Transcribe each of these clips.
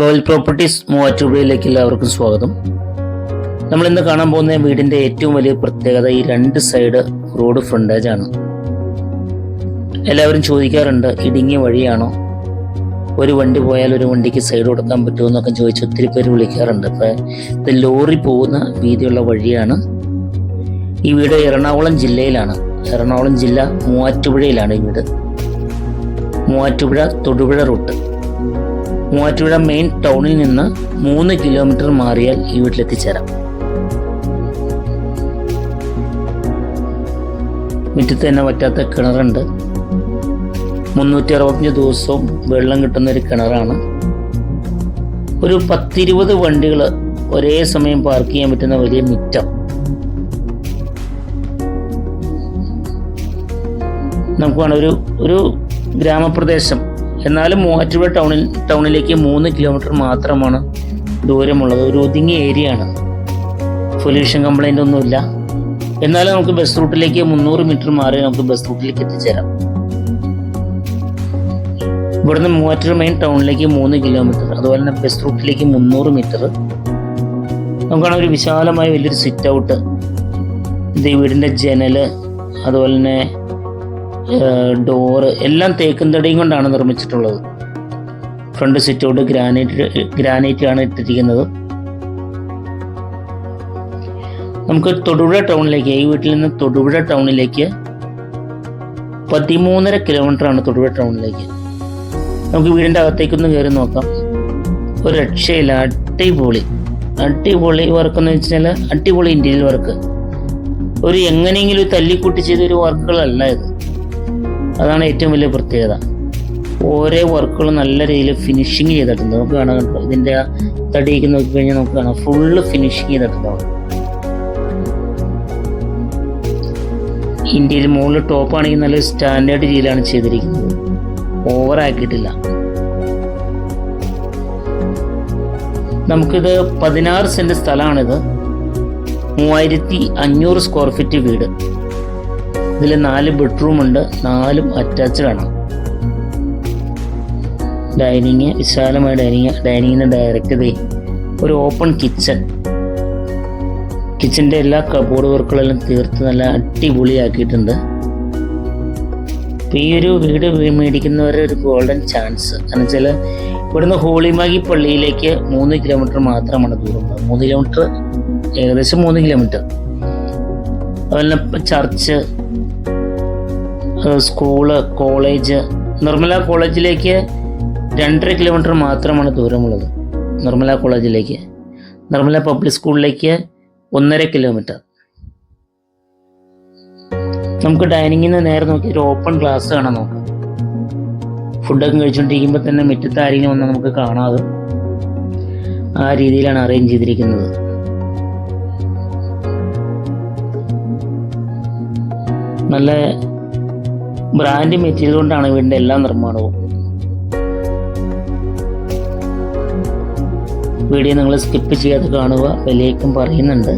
Royal properties മൂവാറ്റുപുഴയിലേക്ക് എല്ലാവർക്കും സ്വാഗതം. നമ്മൾ ഇന്ന് കാണാൻ പോകുന്ന വീടിന്റെ ഏറ്റവും വലിയ പ്രത്യേകത ഈ രണ്ട് സൈഡ് റോഡ് ഫ്രണ്ടേജ് ആണ്. എല്ലാവരും ചോദിക്കാറുണ്ട് ഇടുങ്ങിയ വഴിയാണോ? ഒരു വണ്ടി പോയാൽ ഒരു വണ്ടിക്ക് സൈഡ് കൊടുക്കാൻ പറ്റുമോ? എന്നൊക്കെ ചോദിച്ച് ഒത്തിരി പേര് വിളിക്കാറുണ്ട്. അപ്പൊ ഇത് ലോറി പോകുന്ന വീതിയുള്ള വഴിയാണ്. ഈ വീട് എറണാകുളം ജില്ലയിലാണ്. എറണാകുളം ജില്ല മൂവാറ്റുപുഴയിലാണ് ഈ വീട്. മൂവാറ്റുപുഴ തൊടുപുഴ റൂട്ട്. മൂവാറ്റുപുഴ മെയിൻ ടൗണിൽ നിന്ന് മൂന്ന് കിലോമീറ്റർ മാറിയാൽ ഈ വീട്ടിലെത്തിച്ചേരാം. മുറ്റത്ത് തന്നെ പറ്റാത്ത കിണറുണ്ട്. മുന്നൂറ്റി അറുപത്തഞ്ച് ദിവസവും വെള്ളം കിട്ടുന്ന ഒരു കിണറാണ്. ഒരു പത്തിരുപത് വണ്ടികൾ ഒരേ സമയം പാർക്ക് ചെയ്യാൻ പറ്റുന്ന വലിയ മുറ്റം. നമുക്ക് വേണം ഒരു ഒരു ഗ്രാമപ്രദേശം എന്നാലും മൂവാറ്റുപുഴ ടൗണിൽ ടൗണിലേക്ക് മൂന്ന് കിലോമീറ്റർ മാത്രമാണ് ദൂരമുള്ളത്. ഒരു ഒതുങ്ങിയ ഏരിയ ആണ് പൊല്യൂഷൻ കംപ്ലൈന്റ് ഒന്നുമില്ല. എന്നാലും നമുക്ക് ബസ് റൂട്ടിലേക്ക് മുന്നൂറ് മീറ്റർ മാറി നമുക്ക് ബസ് റൂട്ടിലേക്ക് എത്തിച്ചേരാം. ഇവിടുന്ന് മൂവാറ്റുപുഴ മെയിൻ ടൗണിലേക്ക് മൂന്ന് കിലോമീറ്റർ അതുപോലെ തന്നെ ബസ് റൂട്ടിലേക്ക് മുന്നൂറ് മീറ്റർ നമുക്കാണെങ്കിൽ ഒരു വിശാലമായ വലിയൊരു സിറ്റ് ഔട്ട് ഇത് വീടിന്റെ ജനൽ അതുപോലെ തന്നെ ഡോറ് എല്ലാം തേക്കും തടിയും കൊണ്ടാണ് നിർമ്മിച്ചിട്ടുള്ളത്. ഫ്രണ്ട് സിറ്റൗട്ട് ഗ്രാനൈറ്റ് ഗ്രാനൈറ്റ് ആണ് ഇട്ടിരിക്കുന്നത്. നമുക്ക് തൊടുപുഴ ടൗണിലേക്ക് ഈ വീട്ടിൽ നിന്ന് തൊടുപുഴ ടൗണിലേക്ക് പതിമൂന്നര ആണ് തൊടുപുഴ ടൗണിലേക്ക് നമുക്ക് വീടിന്റെ അകത്തേക്കൊന്ന് കയറി നോക്കാം. ഒരു രക്ഷയില്ല അടിപൊളി. അടിപൊളി വർക്ക് എന്ന് വെച്ചാൽ അടിപൊളി ഇന്റീരിയൽ വർക്ക് ഒരു എങ്ങനെയെങ്കിലും തല്ലിക്കൂട്ടി ചെയ്തൊരു വർക്കുകളല്ല ഇത്. അതാണ് ഏറ്റവും വലിയ പ്രത്യേകത. ഓരോ വർക്കുകളും നല്ല രീതിയിൽ ഫിനിഷിങ് ചെയ്തിട്ടുണ്ട്. നമുക്ക് കാണാൻ കണ്ടോ ഇതിന്റെ ആ തടിയൊക്കെ നോക്കി കഴിഞ്ഞാൽ നമുക്ക് കാണാം. ഫുള്ള് ഫിനിഷിങ് ചെയ്തിട്ടുണ്ടാവും. ഇന്ത്യയിൽ മുകളിൽ ടോപ്പ് ആണെങ്കിൽ നല്ല സ്റ്റാൻഡേർഡ് രീതിയിലാണ് ചെയ്തിരിക്കുന്നത്. ഓവർ ആക്കിയിട്ടില്ല. നമുക്കിത് പതിനാറ് സെന്റ് സ്ഥലമാണിത്. മൂവായിരത്തി അഞ്ഞൂറ് സ്ക്വയർ ഫീറ്റ് വീട്. ഇതിൽ നാല് ബെഡ്റൂം ഉണ്ട് നാലും അറ്റാച്ച്ഡ് ആണ് ഡൈനിങ് വിശാലമായ ഡൈനിങ് ഡൈനിങ്ങിന് ഡയറക്റ്റ് ദേ ഒരു ഓപ്പൺ കിച്ചൺ കിച്ചന്റെ എല്ലാ കബോർഡ് വർക്കുകളെല്ലാം തീർത്ത് നല്ല അടിപൊളിയാക്കിയിട്ടുണ്ട്. അപ്പോൾ ഈ ഒരു വീട് മേടിക്കുന്നവരുടെ ഒരു ഗോൾഡൻ ചാൻസ് കാരണം വെച്ചാൽ ഇവിടുന്ന് ഹോളിമാഗി പള്ളിയിലേക്ക് മൂന്ന് കിലോമീറ്റർ മാത്രമാണ് ദൂരം. മൂന്ന് കിലോമീറ്റർ ഏകദേശം മൂന്ന് കിലോമീറ്റർ അതുപോലെ ചർച്ച് സ്കൂൾ കോളേജ് നിർമ്മല കോളേജിലേക്ക് രണ്ടര കിലോമീറ്റർ മാത്രമാണ് ദൂരമുള്ളത്. നിർമ്മല കോളേജിലേക്ക്. നിർമ്മല പബ്ലിക് സ്കൂളിലേക്ക് ഒന്നര കിലോമീറ്റർ. നമുക്ക് ഡൈനിങ്ങിൽ നിന്ന് നേരെ നോക്കി ഒരു ഓപ്പൺ ഗ്ലാസ് കാണാൻ നോക്കാം. ഫുഡൊക്കെ കഴിച്ചുകൊണ്ടിരിക്കുമ്പോൾ തന്നെ മുറ്റത്ത് ആരെങ്കിലും വന്നാൽ നമുക്ക് കാണാതെ ആ രീതിയിലാണ് അറേഞ്ച് ചെയ്തിരിക്കുന്നത്. നല്ല ബ്രാൻഡ് മെറ്റീരിയൽ കൊണ്ടാണ് വീടിന്റെ എല്ലാ നിർമ്മാണവും. വീഡിയോ നിങ്ങൾ സ്കിപ്പ് ചെയ്യാതെ കാണുക വിലയേക്കും പറയുന്നുണ്ട്.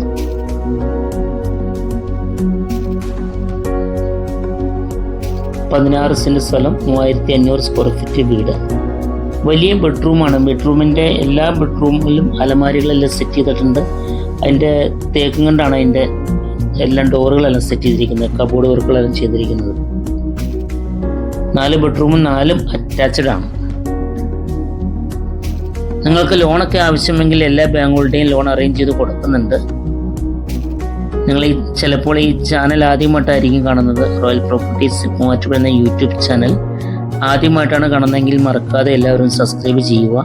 പതിനാറ് സെന്റ് സ്ഥലം മൂവായിരത്തി അഞ്ഞൂറ് സ്ക്വയർ ഫീറ്റ് വീട്. വലിയ ബെഡ്റൂമാണ് ബെഡ്റൂമിന്റെ എല്ലാ ബെഡ്റൂമിലും അലമാരികളെല്ലാം സെറ്റ് ചെയ്തിട്ടുണ്ട്. അതിന്റെ തേക്കും കൊണ്ടാണ് അതിന്റെ എല്ലാം ഡോറുകളെല്ലാം സെറ്റ് ചെയ്തിരിക്കുന്നത്. കബോർഡ് വർക്കുകളെല്ലാം ചെയ്തിരിക്കുന്നത്. നാല് ബെഡ്റൂമും നാലും അറ്റാച്ച്ഡ് ആണ്. നിങ്ങൾക്ക് ലോണൊക്കെ ആവശ്യമെങ്കിൽ എല്ലാ ബാങ്കുകളുടെയും ലോൺ അറേഞ്ച് ചെയ്ത് കൊടുക്കുന്നുണ്ട്. നിങ്ങൾ ഈ ചിലപ്പോൾ ഈ ചാനൽ ആദ്യമായിട്ടായിരിക്കും കാണുന്നത്. റോയൽ പ്രോപ്പർട്ടീസ് മൂവാറ്റുപുഴ എന്ന യൂട്യൂബ് ചാനൽ. ആദ്യമായിട്ടാണ് കാണുന്നതെങ്കിൽ മറക്കാതെ എല്ലാവരും സബ്സ്ക്രൈബ് ചെയ്യുക.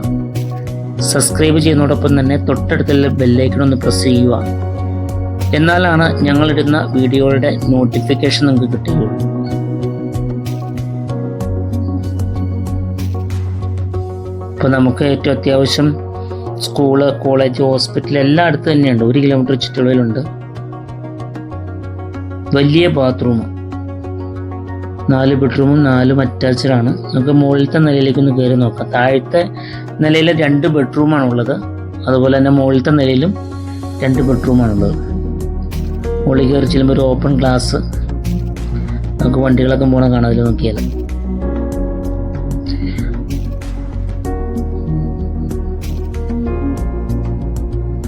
സബ്സ്ക്രൈബ് ചെയ്യുന്നതോടൊപ്പം തന്നെ തൊട്ടടുത്തുള്ള ബെല്ലൈക്കൺ ഒന്ന് പ്രസ് ചെയ്യുക. എന്നാലാണ് ഞങ്ങളിടുന്ന വീഡിയോയുടെ നോട്ടിഫിക്കേഷൻ നിങ്ങൾക്ക് കിട്ടുകയുള്ളൂ. ഇപ്പോൾ നമുക്ക് ഏറ്റവും അത്യാവശ്യം സ്കൂൾ കോളേജ് ഹോസ്പിറ്റൽ എല്ലാം അടുത്ത് തന്നെയുണ്ട്. ഒരു കിലോമീറ്റർ ചുറ്റളവിലുണ്ട്. വലിയ ബാത്റൂം നാല് ബെഡ്റൂമും നാലും അറ്റാച്ച്ഡ് ആണ്. നമുക്ക് മുകളിലത്തെ നിലയിലേക്ക് ഒന്ന് കയറി നോക്കാം. താഴത്തെ നിലയിൽ രണ്ട് ബെഡ്റൂമാണ് ഉള്ളത്. അതുപോലെ തന്നെ മുകളിലത്തെ നിലയിലും രണ്ട് ബെഡ്റൂമാണുള്ളത് മുകളിൽ കയറി ചെല്ലുമ്പോൾ ഒരു ഓപ്പൺ ഗ്ലാസ് നമുക്ക് വണ്ടികളൊക്കെ പോകണം കാണാം. അതിൽ നോക്കിയാൽ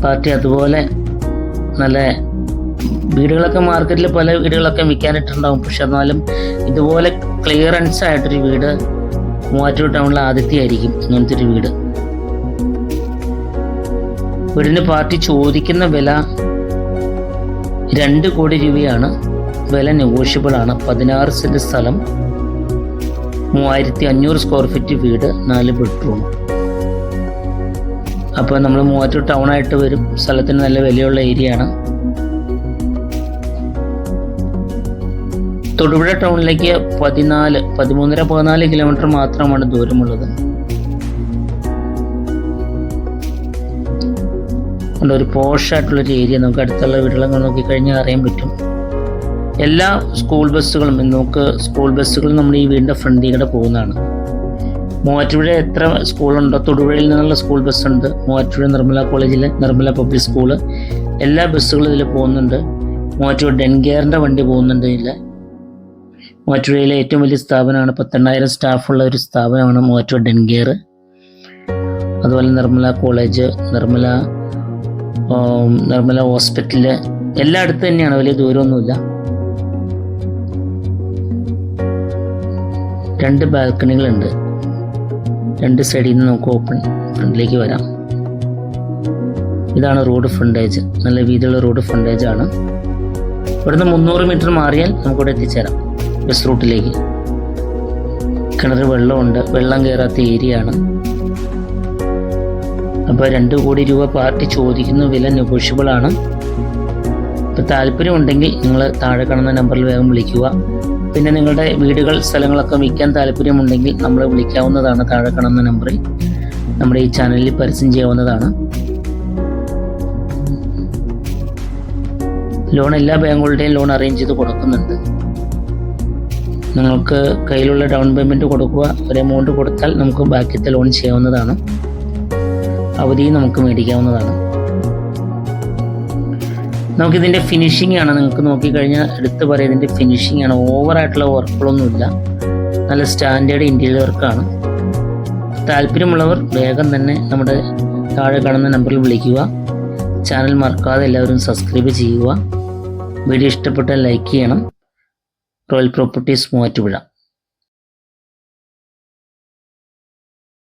പാർട്ടി അതുപോലെ നല്ല വീടുകളൊക്കെ മാർക്കറ്റിൽ പല വീടുകളൊക്കെ വിൽക്കാനിട്ടുണ്ടാവും. പക്ഷെ എന്നാലും ഇതുപോലെ ക്ലിയറൻസ് ആയിട്ടൊരു വീട് മൂവാറ്റൂർ ടൗണിൽ ആദ്യത്തെ ആയിരിക്കും ഇങ്ങനത്തെ ഒരു വീട്. വീടിന് പാർട്ടി ചോദിക്കുന്ന വില രണ്ട് കോടി രൂപയാണ്. വില നെഗോഷ്യബിൾ ആണ്. പതിനാറ് സെന്റ് സ്ഥലം മൂവായിരത്തി അഞ്ഞൂറ് സ്ക്വയർ ഫീറ്റ് വീട് നാല് ബെഡ്റൂം അപ്പോൾ നമ്മൾ മൂവാറ്റൂർ ടൗൺ ആയിട്ട് വരും. സ്ഥലത്തിന് നല്ല വിലയുള്ള ഏരിയ ആണ്. തൊടുപുഴ ടൗണിലേക്ക് പതിനാല് പതിമൂന്നര പതിനാല് കിലോമീറ്റർ മാത്രമാണ് ദൂരമുള്ളത്. ഒരു പോഷായിട്ടുള്ളൊരു ഏരിയ നമുക്ക് അടുത്തുള്ള വീടുകളൊക്കെ നോക്കിക്കഴിഞ്ഞാൽ അറിയാൻ പറ്റും. എല്ലാ സ്കൂൾ ബസ്സുകളും നമുക്ക് സ്കൂൾ ബസ്സുകളും നമ്മൾ ഈ വീടിന്റെ ഫ്രണ്ടിൽ കൂടെ പോകുന്നതാണ്. മൂവാറ്റുപുഴ എത്ര സ്കൂളുണ്ടോ? തൊടുപുഴയിൽ നിന്നുള്ള സ്കൂൾ ബസ്സുണ്ട്. മൂവാറ്റുപുഴ നിർമ്മല കോളേജിലെ നിർമ്മല പബ്ലിക് സ്കൂൾ. എല്ലാ ബസ്സുകളും ഇതിൽ പോകുന്നുണ്ട്. മൂവാറ്റുപുഴ ഡെൻകെയറിന്റെ വണ്ടി പോകുന്നുണ്ട് ഇതിൽ മൂവാറ്റുപുഴയിലെ ഏറ്റവും വലിയ സ്ഥാപനമാണ് പത്തെണ്ണായിരം സ്റ്റാഫുള്ള ഒരു സ്ഥാപനമാണ് മൂവാറ്റുപുഴ ഡെൻകെയർ അതുപോലെ നിർമ്മല കോളേജ് നിർമ്മല നിർമ്മല ഹോസ്പിറ്റൽ എല്ലാം അടുത്ത് തന്നെയാണ്. വലിയ ദൂരമൊന്നുമില്ല. രണ്ട് ബാൽക്കണികളുണ്ട്. രണ്ട് സൈഡിൽ നിന്ന് നമുക്ക് ഓപ്പൺ ഫ്രണ്ടിലേക്ക് വരാം. ഇതാണ് റോഡ് ഫ്രണ്ടേജ് നല്ല വീതിയുള്ള റോഡ് ഫ്രണ്ടേജ് ആണ്. ഇവിടുന്ന് മുന്നൂറ് മീറ്റർ മാറിയാൽ നമുക്കിവിടെ എത്തിച്ചേരാം. ബസ് റൂട്ടിലേക്ക് കിണർ വെള്ളമുണ്ട്. വെള്ളം കയറാത്ത ഏരിയ ആണ്. അപ്പോൾ രണ്ട് കോടി രൂപ പാർട്ടി ചോദിക്കുന്ന വില നെഗോഷ്യബിൾ ആണ്. അപ്പോൾ താല്പര്യമുണ്ടെങ്കിൽ നിങ്ങൾ താഴെ കാണുന്ന നമ്പറിൽ വേഗം വിളിക്കുക. പിന്നെ നിങ്ങളുടെ വീടുകൾ സ്ഥലങ്ങളൊക്കെ വിൽക്കാൻ താല്പര്യമുണ്ടെങ്കിൽ നമ്മളെ വിളിക്കാവുന്നതാണ്. താഴെ കാണുന്ന നമ്പറിൽ നമ്മുടെ ഈ ചാനലിൽ പരസ്യം ചെയ്യാവുന്നതാണ്. ലോൺ എല്ലാ ബാങ്കുകളുടെയും ലോൺ അറേഞ്ച് ചെയ്ത് കൊടുക്കുന്നുണ്ട്. നിങ്ങൾക്ക് കയ്യിലുള്ള ഡൗൺ പേയ്മെന്റ് കൊടുക്കുക ഒരു എമൗണ്ട് കൊടുത്താൽ നമുക്ക് ബാക്കിയത്തെ ലോൺ ചെയ്യാവുന്നതാണ്. അവധിയും നമുക്ക് മേടിക്കാവുന്നതാണ്. നമുക്കിതിന്റെ ഫിനിഷിംഗ് ആണ്. നിങ്ങൾക്ക് നോക്കിക്കഴിഞ്ഞാൽ എടുത്ത് പറയാം ഇതിന്റെ ഫിനിഷിംഗ് ആണ്. ഓവറായിട്ടുള്ള വർക്കുകളൊന്നുമില്ല നല്ല സ്റ്റാൻഡേർഡ് ഇന്റീരിയർ വർക്കാണ് താല്പര്യമുള്ളവർ വേഗം തന്നെ നമ്മുടെ താഴെ കാണുന്ന നമ്പറിൽ വിളിക്കുക. ചാനൽ മറക്കാതെ എല്ലാവരും സബ്സ്ക്രൈബ് ചെയ്യുക. വീഡിയോ ഇഷ്ടപ്പെട്ടാൽ ലൈക്ക് ചെയ്യണം. Royal properties Muvattupuzha.